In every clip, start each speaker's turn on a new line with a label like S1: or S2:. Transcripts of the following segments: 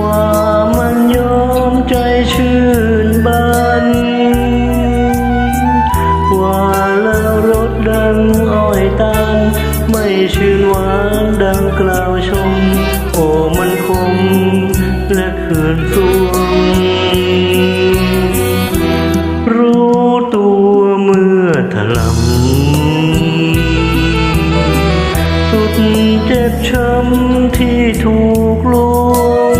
S1: ว่ามันยอมใจชื่นบัน ว่าแล้วรถดังอ้อยตานไม่ชื่นหวานดังกล่าวชม โอ้มันคมและเขินสวง ที่ถูกลง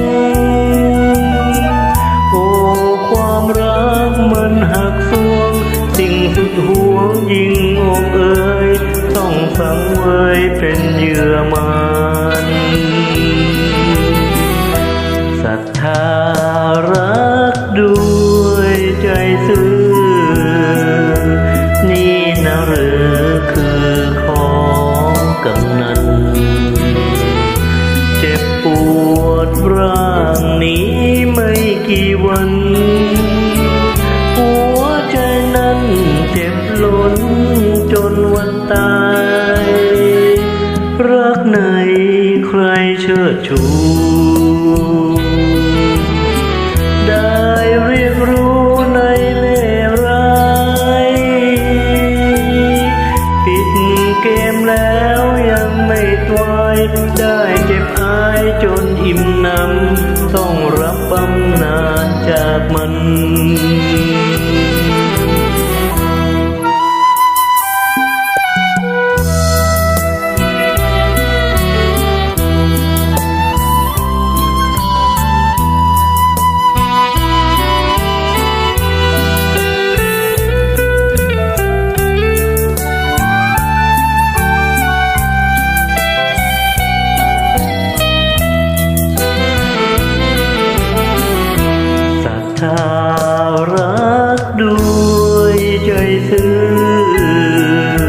S1: โอ้ความรักมันหักสวง สิ่งสุดห่วงยิ่งอกเอ่ยต้องสังเวยเป็นเหยื่อมันศรัทธารักด้วยใจซื่อนี่นะหรือคือ วัน หัวใจนั้นเจ็บล้นจนวันตาย รักไหนใครเชิดชู ได้เจ็บอายจนอิ่มหนำต้องรับบำนาจากมัน ทารักด้วยใจซื่อ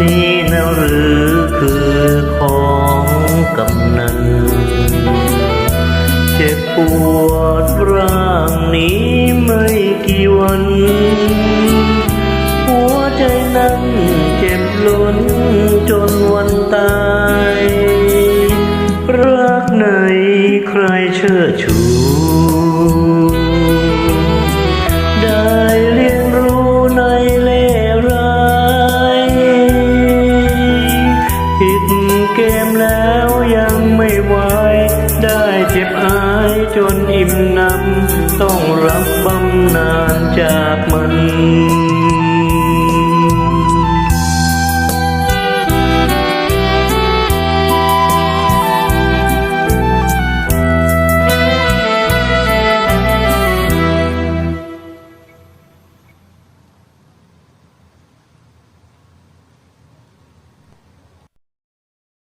S1: นี่นะหรือคือของกำนัน เจ็บปวดร่างนี้ไม่กี่วัน หัวใจนั้นเจ็บล้นจนวันตาย รักไหนใครเชิดชู จนอิ่มหนำต้องรับบำนาญจากมัน